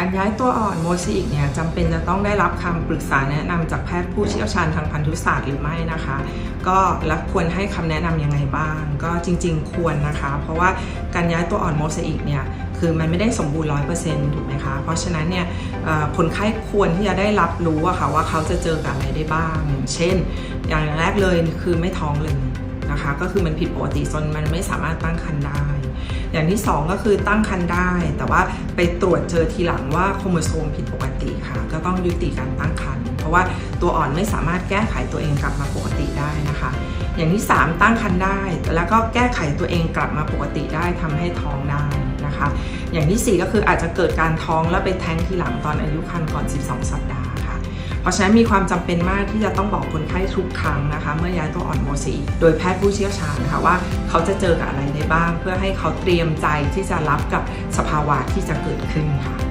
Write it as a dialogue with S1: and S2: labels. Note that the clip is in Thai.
S1: การย้ายตัวอ่อนโมซิอิกเนี่ยจำเป็นจะต้องได้รับคำปรึกษาแนะนำจากแพทย์ผู้เชี่ยวชาญทางพันธุศาสตร์หรือไม่นะคะ ก็และควรให้คำแนะนำยังไงบ้าง ก็จริง ๆ ควรนะคะ เพราะว่าการย้ายตัวอ่อนโมซิอิกเนี่ยคือมันไม่ได้สมบูรณ์ร้อยเปอร์เซ็นต์ถูกไหมคะ เพราะฉะนั้นเนี่ยคนไข้ควรที่จะได้รับรู้อะค่ะว่าเขาจะเจอกับอะไรได้บ้าง เช่น อย่างแรกเลยคือไม่ท้องเลยนะคะ ก็คือมันผิดปกติจนมันไม่สามารถตั้งครรภ์ได้ อย่างที่สองก็คือตั้งครรภ์ได้ แต่ว่าไปตรวจเจอทีหลังว่าโครโมโซมผิดปกติค่ะ ก็ต้องยุติการตั้งครรภ์เพราะว่าตัวอ่อนไม่สามารถแก้ไขตัวเองกลับมาปกติได้นะคะ อย่างที่ 3 ตั้งครรภ์ได้ แล้วก็แก้ไขตัวเองกลับมาปกติได้ทำให้ท้องได้นะคะ อย่างที่ 4 ก็คืออาจจะเกิดการท้องแล้วไปแท้งทีหลังตอนอายุครรภ์ก่อน 12 สัปดาห์ ราะฉะนั้นมีความจำเป็นมากที่จะต้องบอกคนไข้ทุกครั้งนะคะ เมื่อย้ายตัวอ่อนโมซีโดยแพทย์ผู้เชี่ยวชาญนะคะว่าเขาจะเจอกับอะไรได้บ้าง เพื่อให้เขาเตรียมใจที่จะรับกับสภาวะที่จะเกิดขึ้นค่ะ